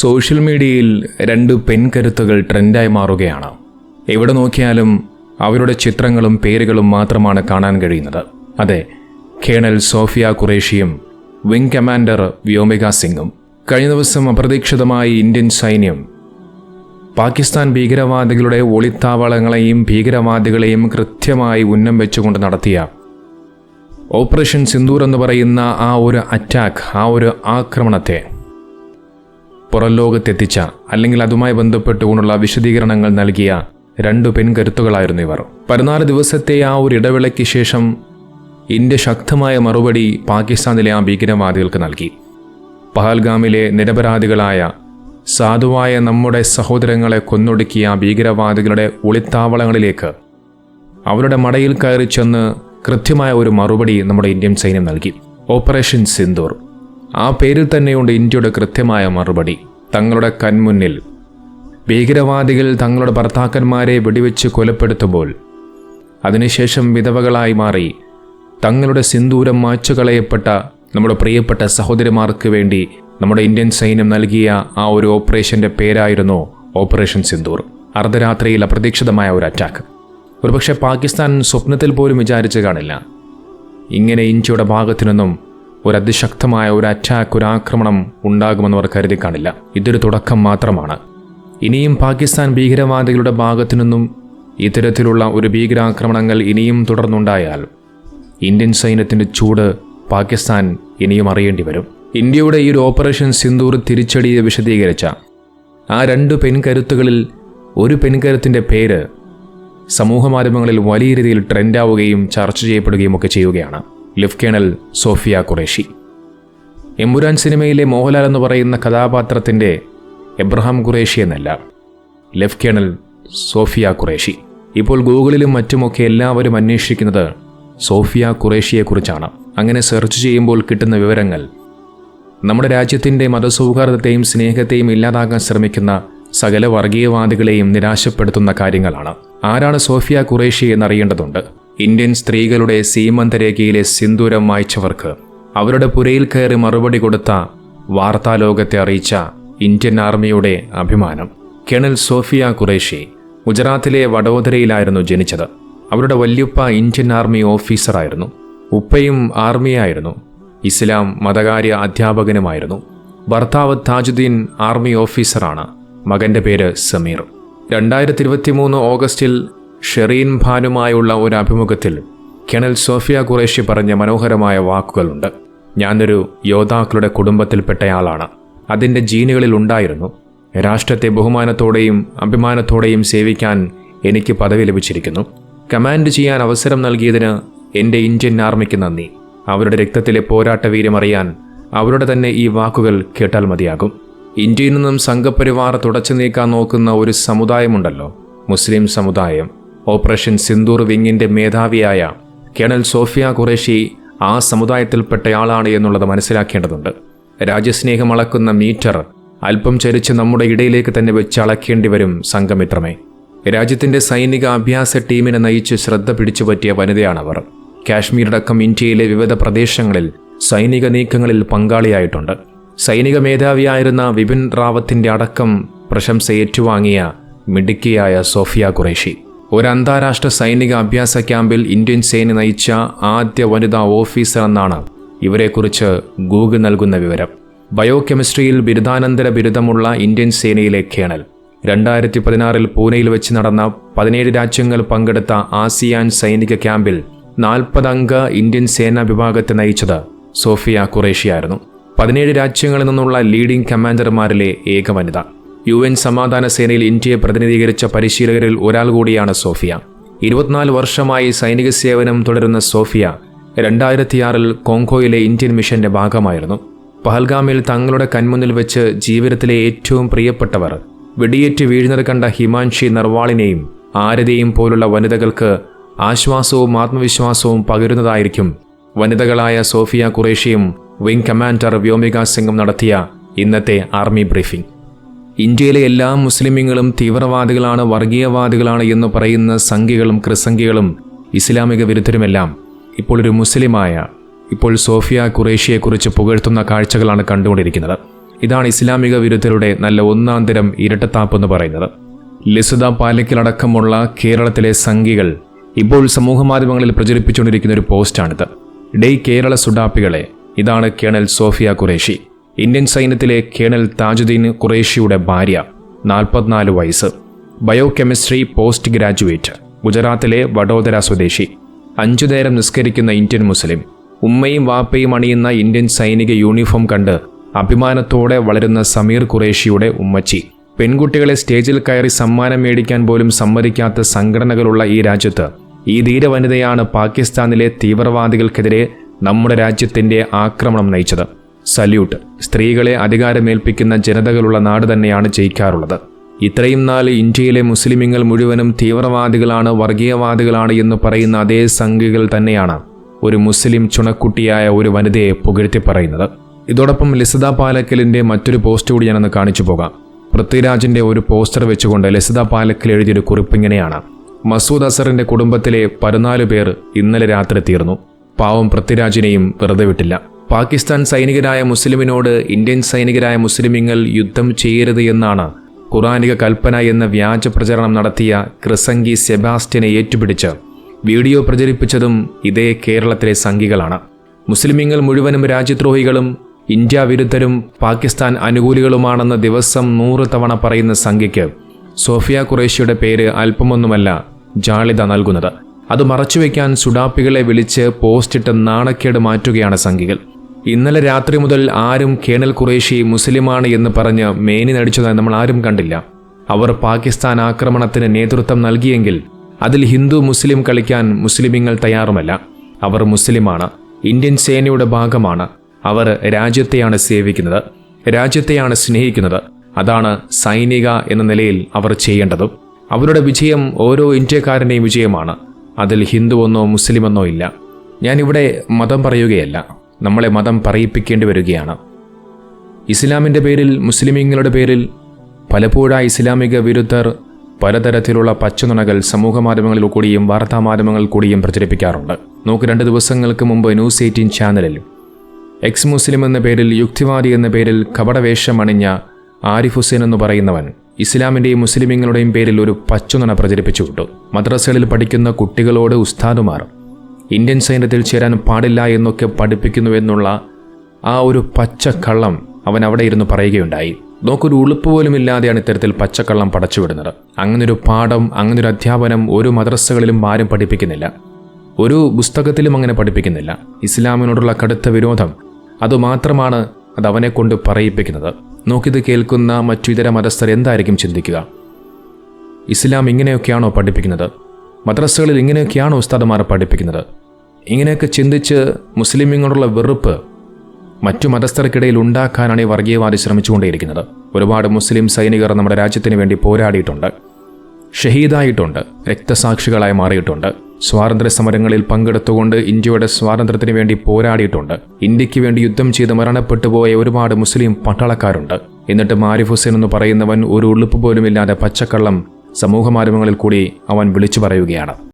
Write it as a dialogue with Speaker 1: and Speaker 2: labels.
Speaker 1: Social മീഡിയയിൽ രണ്ട് പെൺകരുത്തുകൾ ട്രെൻഡായി മാറുകയാണ്. എവിടെ നോക്കിയാലും അവരുടെ ചിത്രങ്ങളും പേരുകളും മാത്രമാണ് കാണാൻ കഴിയുന്നത്. അതെ കേണൽ സോഫിയ ഖുറേഷിയും വിംഗ് കമാൻഡർ വ്യോമിക സിംഗും. കഴിഞ്ഞ ദിവസം അപ്രതീക്ഷിതമായി ഇന്ത്യൻ സൈന്യം പാകിസ്ഥാൻ ഭീകരവാദികളുടെ ഒളിത്താവളങ്ങളെയും ഭീകരവാദികളെയും കൃത്യമായി ഉന്നം വെച്ചുകൊണ്ട് നടത്തിയ ഓപ്പറേഷൻ സിന്ദൂർ എന്ന് പറയുന്ന ആ ഒരു അറ്റാക്ക് ആ ഒരു ആക്രമണത്തെ പുറം ലോകത്തെത്തിച്ച അല്ലെങ്കിൽ അതുമായി ബന്ധപ്പെട്ടുകൊണ്ടുള്ള വിശദീകരണങ്ങൾ നൽകിയ രണ്ടു പെൺകരുത്തുകളായിരുന്നു ഇവർ. പതിനാല് ദിവസത്തെ ആ ഒരു ഇടവേളയ്ക്ക് ശേഷം ഇന്ത്യ ശക്തമായ മറുപടി പാകിസ്ഥാനിലെ ആ ഭീകരവാദികൾക്ക് നൽകി. പഹൽഗാമിലെ നിരപരാധികളായ സാധുവായ നമ്മുടെ സഹോദരങ്ങളെ കൊന്നൊടുക്കിയ ഭീകരവാദികളുടെ ഒളിത്താവളങ്ങളിലേക്ക് അവരുടെ മടയിൽ കയറി ചെന്ന് കൃത്യമായ ഒരു മറുപടി നമ്മുടെ ഇന്ത്യൻ സൈന്യം നൽകി. ഓപ്പറേഷൻ സിന്ദൂർ. ആ പേരിൽ തന്നെയുണ്ട് ഇന്ത്യയുടെ കൃത്യമായ മറുപടി. തങ്ങളുടെ കൺമുന്നിൽ ഭീകരവാദികൾ തങ്ങളുടെ ഭർത്താക്കന്മാരെ വെടിവെച്ച് കൊലപ്പെടുത്തുമ്പോൾ അതിനുശേഷം വിധവകളായി മാറി തങ്ങളുടെ സിന്ദൂരം മാച്ചുകളയപ്പെട്ട നമ്മുടെ പ്രിയപ്പെട്ട സഹോദരിമാർക്ക് വേണ്ടി നമ്മുടെ ഇന്ത്യൻ സൈന്യം നൽകിയ ആ ഒരു ഓപ്പറേഷന്റെ പേരായിരുന്നു ഓപ്പറേഷൻ സിന്ദൂർ. അർദ്ധരാത്രിയിൽ അപ്രതീക്ഷിതമായ ഒരു അറ്റാക്ക് ഒരുപക്ഷെ പാകിസ്ഥാൻ സ്വപ്നത്തിൽ പോലും വിചാരിച്ചു കാണില്ല. ഇങ്ങനെ ഇന്ത്യയുടെ ഭാഗത്തു നിന്നും ഒരു അതിശക്തമായ ഒരു അറ്റാക്ക് ഒരു ആക്രമണം ഉണ്ടാകുമെന്ന് അവർ കരുതി കാണില്ല. ഇതൊരു തുടക്കം മാത്രമാണ്. ഇനിയും പാകിസ്ഥാൻ ഭീകരവാദികളുടെ ഭാഗത്തു നിന്നും ഇത്തരത്തിലുള്ള ഒരു ഭീകരാക്രമണങ്ങൾ ഇനിയും തുടർന്നുണ്ടായാൽ ഇന്ത്യൻ സൈന്യത്തിന്റെ ചൂട് പാകിസ്ഥാൻ ഇനിയും അറിയേണ്ടി വരും. ഇന്ത്യയുടെ ഈ ഒരു ഓപ്പറേഷൻ സിന്ദൂർ തിരിച്ചടിയെ വിശദീകരിച്ച ആ രണ്ട് പെൺകരുത്തുകളിൽ ഒരു പെൺകരുത്തിന്റെ പേര് സമൂഹ മാധ്യമങ്ങളിൽ വലിയ രീതിയിൽ ട്രെൻഡാവുകയും ചർച്ച ചെയ്യപ്പെടുകയും ഒക്കെ ചെയ്യുകയാണ്. ലിഫ് കേണൽ സോഫിയ ഖുറേഷി. എമ്പുരാൻ സിനിമയിലെ മോഹൻലാൽ എന്ന് പറയുന്ന കഥാപാത്രത്തിന്റെ എബ്രഹാം ഖുറേഷി എന്നല്ല ലെഫ്റ്റനൽ സോഫിയ ഖുറേഷി. ഇപ്പോൾ ഗൂഗിളിലും മറ്റുമൊക്കെ എല്ലാവരും അന്വേഷിക്കുന്നത് സോഫിയ ഖുറേഷിയെക്കുറിച്ചാണ്. അങ്ങനെ സെർച്ച് ചെയ്യുമ്പോൾ കിട്ടുന്ന വിവരങ്ങൾ നമ്മുടെ രാജ്യത്തിന്റെ മതസൗഹാർദ്ദത്തെയും സ്നേഹത്തെയും ഇല്ലാതാക്കാൻ ശ്രമിക്കുന്ന സകല വർഗീയവാദികളെയും നിരാശപ്പെടുത്തുന്ന കാര്യങ്ങളാണ്. ആരാണ് സോഫിയ ഖുറേഷി എന്നറിയേണ്ടതുണ്ട്? ഇന്ത്യൻ സ്ത്രീകളുടെ സീമന്തരേഖയിലെ സിന്ദൂരം വായിച്ചവർക്ക് അവരുടെ പുരയിൽ കയറി മറുപടി കൊടുത്ത വാർത്താലോകത്തെ അറിയിച്ച ഇന്ത്യൻ ആർമിയുടെ അഭിമാനം. കേണൽ സോഫിയ ഖുറേഷി ഗുജറാത്തിലെ വഡോദരയിലായിരുന്നു ജനിച്ചത്. അവരുടെ വല്യുപ്പ ഇന്ത്യൻ ആർമി ഓഫീസറായിരുന്നു. ഉപ്പയും ആർമിയായിരുന്നു. ഇസ്ലാം മതകാര്യ അധ്യാപകനുമായിരുന്നു. ഭർത്താവ് താജുദ്ദീൻ ആർമി ഓഫീസറാണ്. മകന്റെ പേര് സമീർ. രണ്ടായിരത്തി ഇരുപത്തിമൂന്ന് ഓഗസ്റ്റിൽ ഷെറീൻ ഭാനുമായുള്ള ഒരു അഭിമുഖത്തിൽ കെണൽ സോഫിയ ഖുറേഷി പറഞ്ഞ മനോഹരമായ വാക്കുകളുണ്ട്. ഞാനൊരു യോദ്ധാക്കളുടെ കുടുംബത്തിൽപ്പെട്ടയാളാണ്. അതിന്റെ ജീനുകളിൽ ഉണ്ടായിരുന്നു. രാഷ്ട്രത്തെ ബഹുമാനത്തോടെയും അഭിമാനത്തോടെയും സേവിക്കാൻ എനിക്ക് പദവി ലഭിച്ചിരിക്കുന്നു. കമാൻഡ് ചെയ്യാൻ അവസരം നൽകിയതിന് എന്റെ ഇന്ത്യൻ ആർമിക്ക് നന്ദി. അവരുടെ രക്തത്തിലെ പോരാട്ട വീര്യമറിയാൻ അവരുടെ തന്നെ ഈ വാക്കുകൾ കേട്ടാൽ മതിയാകും. ഇന്ത്യയിൽ നിന്നും സംഘപരിവാർ തുടച്ചു നീക്കാൻ നോക്കുന്ന ഒരു സമുദായമുണ്ടല്ലോ മുസ്ലിം സമുദായം. ഓപ്പറേഷൻ സിന്ദൂർ വിങ്ങിന്റെ മേധാവിയായ കേണൽ സോഫിയ ഖുറേഷി ആ സമുദായത്തിൽപ്പെട്ടയാളാണ് എന്നുള്ളത് മനസ്സിലാക്കേണ്ടതുണ്ട്. രാജ്യസ്നേഹം അളക്കുന്ന മീറ്റർ അല്പം ചരിച്ച് നമ്മുടെ ഇടയിലേക്ക് തന്നെ വെച്ച് അളക്കേണ്ടി വരും സംഘമിത്രമേ. രാജ്യത്തിന്റെ സൈനിക അഭ്യാസ ടീമിനെ നയിച്ച് ശ്രദ്ധ പിടിച്ചു പറ്റിയ വനിതയാണവർ. കാശ്മീരടക്കം ഇന്ത്യയിലെ വിവിധ പ്രദേശങ്ങളിൽ സൈനിക നീക്കങ്ങളിൽ പങ്കാളിയായിട്ടുണ്ട്. സൈനിക മേധാവിയായിരുന്ന വിപിൻ റാവത്തിന്റെ അടക്കം പ്രശംസ ഏറ്റുവാങ്ങിയ മിടുക്കിയായ സോഫിയ ഖുറേഷി. ഒരു അന്താരാഷ്ട്ര സൈനിക അഭ്യാസ ക്യാമ്പിൽ ഇന്ത്യൻ സേന നയിച്ച ആദ്യ വനിതാ ഓഫീസർ എന്നാണ് ഇവരെക്കുറിച്ച് ഗൂഗിൾ നൽകുന്ന വിവരം. ബയോ കെമിസ്ട്രിയിൽ ബിരുദാനന്തര ബിരുദമുള്ള ഇന്ത്യൻ സേനയിലെ കേണൽ. രണ്ടായിരത്തി പതിനാറിൽ പൂനെയിൽ വെച്ച് നടന്ന പതിനേഴ് രാജ്യങ്ങൾ പങ്കെടുത്ത ആസിയാൻ സൈനിക ക്യാമ്പിൽ നാൽപ്പതംഗ ഇന്ത്യൻ സേനാ വിഭാഗത്തെ നയിച്ചത് സോഫിയ കുറേഷ്യായിരുന്നു പതിനേഴ് രാജ്യങ്ങളിൽ നിന്നുള്ള ലീഡിംഗ് കമാൻഡർമാരിലെ ഏക വനിത. യു എൻ സമാധാന സേനയിൽ ഇന്ത്യയെ പ്രതിനിധീകരിച്ച പരിശീലകരിൽ ഒരാൾ കൂടിയാണ് സോഫിയ. ഇരുപത്തിനാല് വർഷമായി സൈനിക സേവനം തുടരുന്ന സോഫിയ രണ്ടായിരത്തിയാറിൽ കോങ്കോയിലെ ഇന്ത്യൻ മിഷന്റെ ഭാഗമായിരുന്നു. പഹൽഗാമിൽ തങ്ങളുടെ കൺമുന്നിൽ വെച്ച് ജീവിതത്തിലെ ഏറ്റവും പ്രിയപ്പെട്ടവർ വെടിയേറ്റ് വീഴുന്നത് കണ്ട ഹിമാൻഷി നർവാളിനെയും ആരതിയും പോലുള്ള വനിതകൾക്ക് ആശ്വാസവും ആത്മവിശ്വാസവും പകരുന്നതായിരിക്കും വനിതകളായ സോഫിയ കുറേഷ്യയും വിംഗ് കമാൻഡർ വ്യോമിക സിംഗും നടത്തിയ ഇന്നത്തെ ആർമി ബ്രീഫിംഗ്. ഇന്ത്യയിലെ എല്ലാ മുസ്ലിമീങ്ങളും തീവ്രവാദികളാണ് വർഗീയവാദികളാണ് എന്ന് പറയുന്ന സംഘികളും ക്രിസംഖ്യകളും ഇസ്ലാമിക വിരുദ്ധരുമെല്ലാം ഇപ്പോൾ ഒരു മുസ്ലിമായ ഇപ്പോൾ സോഫിയ ഖുറേഷിയെക്കുറിച്ച് പുകഴ്ത്തുന്ന കാഴ്ചകളാണ് കണ്ടുകൊണ്ടിരിക്കുന്നത്. ഇതാണ് ഇസ്ലാമിക വിരുദ്ധരുടെ നല്ല ഒന്നാം തരം ഇരട്ടത്താപ്പ് എന്ന് പറയുന്നത്. ലിസുദ പാലക്കിലടക്കമുള്ള കേരളത്തിലെ സംഘികൾ ഇപ്പോൾ സമൂഹമാധ്യമങ്ങളിൽ പ്രചരിപ്പിച്ചുകൊണ്ടിരിക്കുന്ന ഒരു പോസ്റ്റാണിത്. ഡേ കേരള സുഡാപ്പികളെ ഇതാണ് കേണൽ സോഫിയ ഖുറേഷി. ഇന്ത്യൻ സൈന്യത്തിലെ കേണൽ താജുദ്ദീൻ ഖുറേഷിയുടെ ഭാര്യ നാൽപ്പത്തിനാല് വയസ്സ് ബയോ കെമിസ്ട്രി പോസ്റ്റ് ഗ്രാജുവേറ്റ് ഗുജറാത്തിലെ വഡോദര സ്വദേശി അഞ്ചു നേരം നിസ്കരിക്കുന്ന ഇന്ത്യൻ മുസ്ലിം ഉമ്മയും വാപ്പയും അണിയുന്ന ഇന്ത്യൻ സൈനിക യൂണിഫോം കണ്ട് അഭിമാനത്തോടെ വളരുന്ന സമീർ ഖുറേഷിയുടെ ഉമ്മച്ചി. പെൺകുട്ടികളെ സ്റ്റേജിൽ കയറി സമ്മാനം മേടിക്കാൻ പോലും സമ്മതിക്കാത്ത സംഘടനകളുള്ള ഈ രാജ്യത്ത് ഈ ധീരവനിതയാണ് പാകിസ്ഥാനിലെ തീവ്രവാദികൾക്കെതിരെ നമ്മുടെ രാജ്യത്തിന്റെ ആക്രമണം നയിച്ചത്. സല്യൂട്ട്. സ്ത്രീകളെ അധികാരമേൽപ്പിക്കുന്ന ജനതകളുള്ള നാട് തന്നെയാണ് ജയിക്കാറുള്ളത്. ഇത്രയും നാൾ ഇന്ത്യയിലെ മുസ്ലിമുകൾ മുഴുവനും തീവ്രവാദികളാണ് വർഗീയവാദികളാണ് എന്ന് പറയുന്ന അതേ സംഘികൾ തന്നെയാണ് ഒരു മുസ്ലിം ചുണക്കുട്ടിയായ ഒരു വനിതയെ പുകഴ്ത്തി പറയുന്നത്. ഇതോടൊപ്പം ലസിത പാലക്കലിന്റെ മറ്റൊരു പോസ്റ്റ് കൂടി ഞാനൊന്ന് കാണിച്ചു പോകാം. പൃഥ്വിരാജിന്റെ ഒരു പോസ്റ്റർ വെച്ചുകൊണ്ട് ലസിത പാലക്കൽ എഴുതിയൊരു കുറിപ്പിങ്ങനെയാണ് മസൂദ് അസറിന്റെ കുടുംബത്തിലെ പതിനാല് പേർ ഇന്നലെ രാത്രി തീർന്നു. പാവം പൃഥ്വിരാജിനെയും വെറുതെ വിട്ടില്ല. പാകിസ്ഥാൻ സൈനികരായ മുസ്ലിമിനോട് ഇന്ത്യൻ സൈനികരായ മുസ്ലിമിങ്ങൾ യുദ്ധം ചെയ്യരുത് എന്നാണ് ഖുറാനിക കൽപ്പന എന്ന വ്യാജ പ്രചരണം നടത്തിയ ക്രിസംഗി സെബാസ്റ്റ്യനെ ഏറ്റുപിടിച്ച്. വീഡിയോ പ്രചരിപ്പിച്ചതും ഇതേ കേരളത്തിലെ സംഘികളാണ്. മുസ്ലിമിങ്ങൾ മുഴുവനും രാജ്യദ്രോഹികളും ഇന്ത്യ വിരുദ്ധരും പാകിസ്ഥാൻ അനുകൂലികളുമാണെന്ന് ദിവസം നൂറ് തവണ പറയുന്ന സംഘിക്ക് സോഫിയ ഖുറേഷിയുടെ പേര് അല്പമൊന്നുമല്ല ജാളിത നൽകുന്നത്. അത് മറച്ചുവെക്കാൻ സുഡാപ്പികളെ വിളിച്ച് പോസ്റ്റിട്ട് നാണക്കേട് മാറ്റുകയാണ് സംഘികൾ. ഇന്നലെ രാത്രി മുതൽ ആരും കേണൽ ഖുറേഷി മുസ്ലിമാണ് എന്ന് പറഞ്ഞ് മേനി നടിച്ചതായി നമ്മൾ ആരും കണ്ടില്ല. അവർ പാകിസ്ഥാൻ ആക്രമണത്തിന് നേതൃത്വം നൽകിയെങ്കിൽ അതിൽ ഹിന്ദു മുസ്ലിം കളിക്കാൻ മുസ്ലിമിങ്ങൾ തയ്യാറുമല്ല. അവർ മുസ്ലിമാണ്. ഇന്ത്യൻ സേനയുടെ ഭാഗമാണ്. അവർ രാജ്യത്തെയാണ് സേവിക്കുന്നത്. രാജ്യത്തെയാണ് സ്നേഹിക്കുന്നത്. അതാണ് സൈനിക എന്ന നിലയിൽ അവർ ചെയ്യേണ്ടതും. അവരുടെ വിജയം ഓരോ ഇന്ത്യക്കാരന്റെയും വിജയമാണ്. അതിൽ ഹിന്ദുവെന്നോ മുസ്ലിമെന്നോ ഇല്ല. ഞാനിവിടെ മതം പറയുകയല്ല. നമ്മളെ മതം പറയിപ്പിക്കേണ്ടി വരികയാണ്. ഇസ്ലാമിന്റെ പേരിൽ മുസ്ലിമീങ്ങളുടെ പേരിൽ പലപ്പോഴായി ഇസ്ലാമിക വിരുദ്ധർ പലതരത്തിലുള്ള പച്ചനുണകൾ സമൂഹ മാധ്യമങ്ങളിൽ കൂടിയും വാർത്താ മാധ്യമങ്ങളിൽ കൂടിയും പ്രചരിപ്പിക്കാറുണ്ട്. നോക്ക് രണ്ട് ദിവസങ്ങൾക്ക് മുമ്പ് ന്യൂസ് എയ്റ്റീൻ ചാനലിൽ എക്സ് മുസ്ലിം എന്ന പേരിൽ യുക്തിവാദി എന്ന പേരിൽ കപടവേഷം അണിഞ്ഞ ആരിഫ് ഹുസൈൻ എന്ന് പറയുന്നവൻ ഇസ്ലാമിന്റെയും മുസ്ലിമീങ്ങളുടെയും പേരിൽ ഒരു പച്ചനുണ പ്രചരിപ്പിച്ചു വിട്ടു മദ്രസകളിൽ പഠിക്കുന്ന കുട്ടികളോട് ഉസ്താദുമാർ ഇന്ത്യൻ സൈന്യത്തിൽ ചേരാൻ പാടില്ല എന്നൊക്കെ പഠിപ്പിക്കുന്നുവെന്നുള്ള ആ ഒരു പച്ചക്കള്ളം അവൻ അവിടെ ഇരുന്ന് പറയുകയുണ്ടായി. നോക്കൊരു ഉളുപ്പ് പോലും ഇല്ലാതെയാണ് ഇത്തരത്തിൽ പച്ചക്കള്ളം പടച്ചുവിടുന്നത്. അങ്ങനൊരു പാഠം അങ്ങനൊരു അധ്യാപനം ഒരു മദ്രസകളിലും ആരും പഠിപ്പിക്കുന്നില്ല. ഒരു പുസ്തകത്തിലും അങ്ങനെ പഠിപ്പിക്കുന്നില്ല. ഇസ്ലാമിനോടുള്ള കടുത്ത വിരോധം അതുമാത്രമാണ് അത് അവനെ കൊണ്ട് പറയിപ്പിക്കുന്നത്. നോക്കിത് കേൾക്കുന്ന മറ്റു ഇതര മതസ്ഥർ എന്തായിരിക്കും ചിന്തിക്കുക? ഇസ്ലാം ഇങ്ങനെയൊക്കെയാണോ പഠിപ്പിക്കുന്നത്? മദ്രസകളിൽ ഇങ്ങനെയൊക്കെയാണ് ഉസ്താദുമാർ പഠിപ്പിക്കുന്നത്? ഇങ്ങനെയൊക്കെ ചിന്തിച്ച് മുസ്ലിമിങ്ങളോടുള്ള വെറുപ്പ് മറ്റു മതസ്ഥർക്കിടയിൽ ഉണ്ടാക്കാനാണ് ഈ വർഗീയവാദി ശ്രമിച്ചുകൊണ്ടേയിരിക്കുന്നത്. ഒരുപാട് മുസ്ലിം സൈനികർ നമ്മുടെ രാജ്യത്തിന് വേണ്ടി പോരാടിയിട്ടുണ്ട് ഷഹീദായിട്ടുണ്ട് രക്തസാക്ഷികളായി മാറിയിട്ടുണ്ട്. സ്വാതന്ത്ര്യ സമരങ്ങളിൽ പങ്കെടുത്തുകൊണ്ട് ഇന്ത്യയുടെ സ്വാതന്ത്ര്യത്തിന് വേണ്ടി പോരാടിയിട്ടുണ്ട്. ഇന്ത്യയ്ക്ക് വേണ്ടി യുദ്ധം ചെയ്ത് മരണപ്പെട്ടുപോയ ഒരുപാട് മുസ്ലിം പട്ടാളക്കാരുണ്ട്. എന്നിട്ട് മാരിഫ് ഹുസൈൻ എന്ന് പറയുന്നവൻ ഒരു ഉളുപ്പ് പോലുമില്ലാതെ പച്ചക്കള്ളം സമൂഹമാധ്യമങ്ങളിൽ കൂടി അവൻ വിളിച്ചു പറയുകയാണ്.